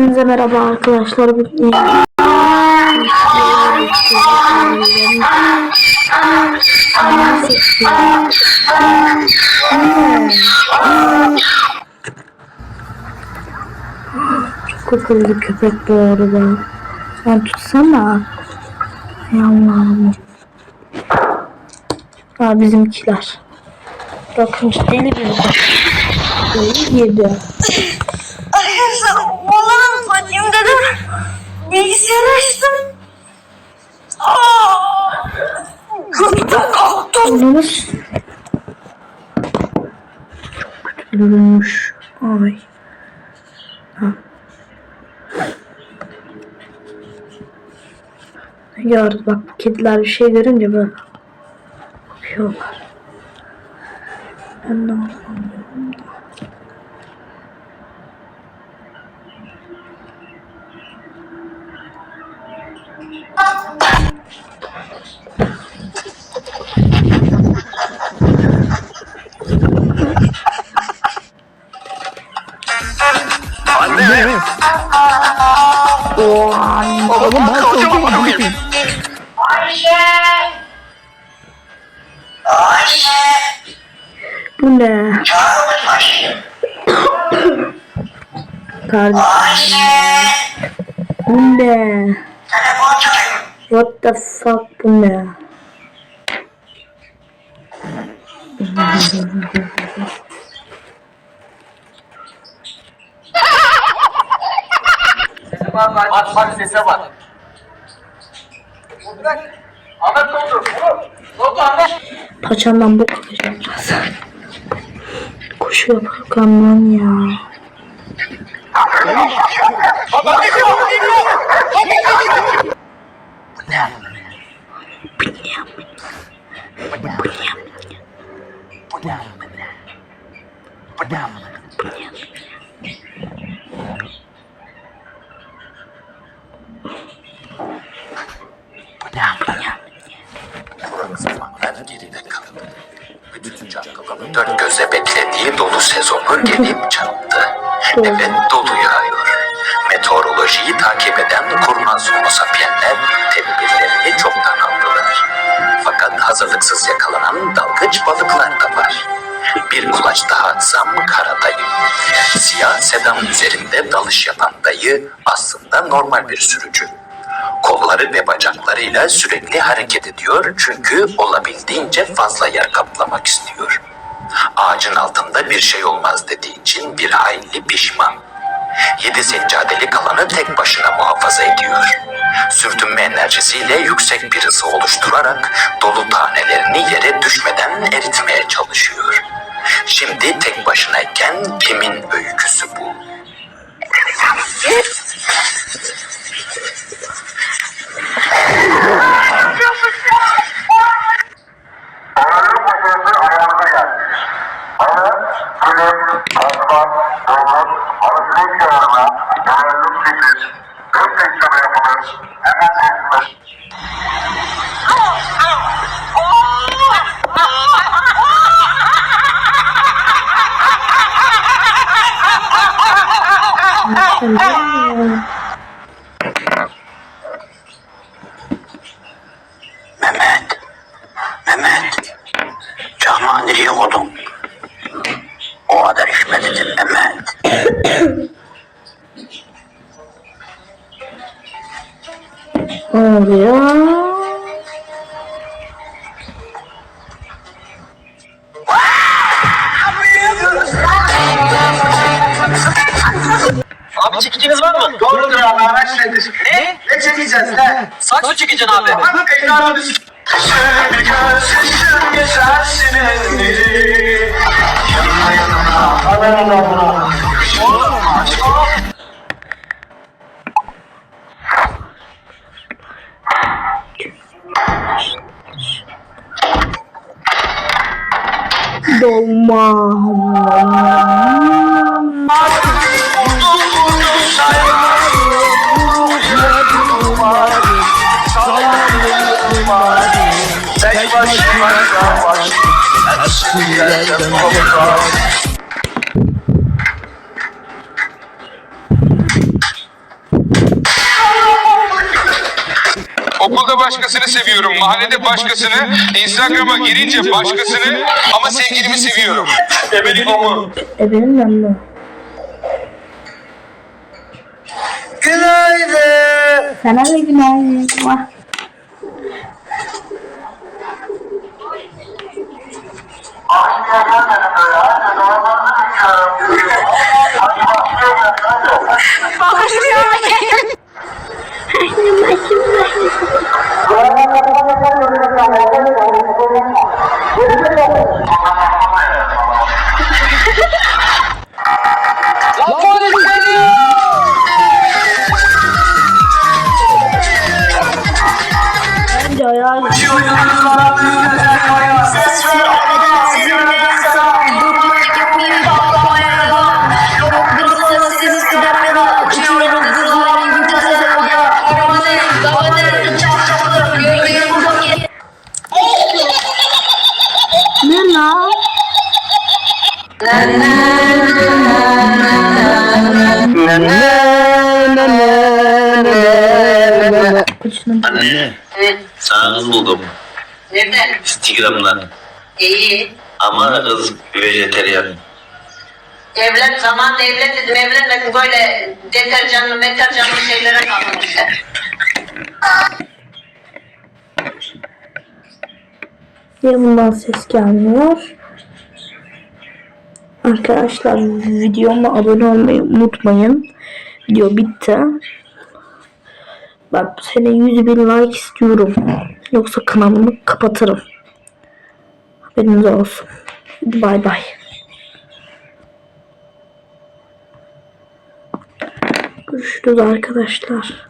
Hepinize merhaba arkadaşlar. Bugün akıllı köpek bu arada. Sen tutsana. Hay Allah'ım. Aa bizimkiler. Bakın deli bir Deli girdi. Fakir dedim. Bilgisayarı açtım. Oğlumuz çok kötü durmuş. Ay. Ha. Gördü bak kediler bir şey görünce böyle bakıyorlar. Ben de anlamıyorum. Oğlum ben korkuyorum amına koyayım. Ayşe. Ayşe. Bu ne? Çağırın Ayşe. Kardeşim Ayşe. bu ne? Telefon çalıyor. What the fuck bu ne? Bak bak sese bak. Ahmet doldur. Doldur Ahmet. Paçamdan bok alacağım biraz. Koşuyor kamyon ya. zamanlar beklediği dolu sezonu gelip çattı. Evet dolu yağıyor. Meteorolojiyi takip eden kurnaz homo sapienler tedbirlerini çoktan aldılar. Fakat hazırlıksız yakalanan dalgıç balıklar da var. Bir kulaç daha atsam karadayım. Siyah sedan üzerinde dalış yapan dayı aslında normal bir sürücü. Kolları ve bacaklarıyla sürekli hareket ediyor çünkü olabildiğince fazla yer kaplamak istiyor. Ağacın altında bir şey olmaz dediği için bir hayli pişman. Yedi seccadeli kalanı tek başına muhafaza ediyor. Sürtünme enerjisiyle yüksek bir ısı oluşturarak dolu tanelerini yere düşmeden eritmeye çalışıyor. Şimdi tek başınayken kimin öyküsü bu? Mehmet. Mehmet. Canıma nereye koydun? O kadar içme dedim Mehmet. Ne oluyor? Abi çekiciniz var mı? Doğrudur abi, araç nedir? Ne? Ne çekeceğiz ne? Saç mı çekeceksin abi? Bak ekranı. Şöyle gözleştim geçersin elleri. Yanına yanına, ananın amına. Dolma. Okulda başkasını seviyorum, mahallede başkasını, Instagram'a girince başkasını ama sevgilimi seviyorum. Ebelik o mu? Ebelim ben mi? Günaydın. Sana da günaydın. Kuşunun Anne sana kız buldum. Nereden? Instagram'dan. İyi. Ama kız vejeteryan. Evlen zamanla evlen dedim evlenmedim böyle deterjanlı meterjanlı şeylere kaldım işte. Niye bundan ses gelmiyor? Arkadaşlar videoma abone olmayı unutmayın. Video bitti. Bak bu sene 100 bin like istiyorum. Yoksa kanalımı kapatırım. Haberiniz olsun. Hadi bay bay. Görüşürüz arkadaşlar.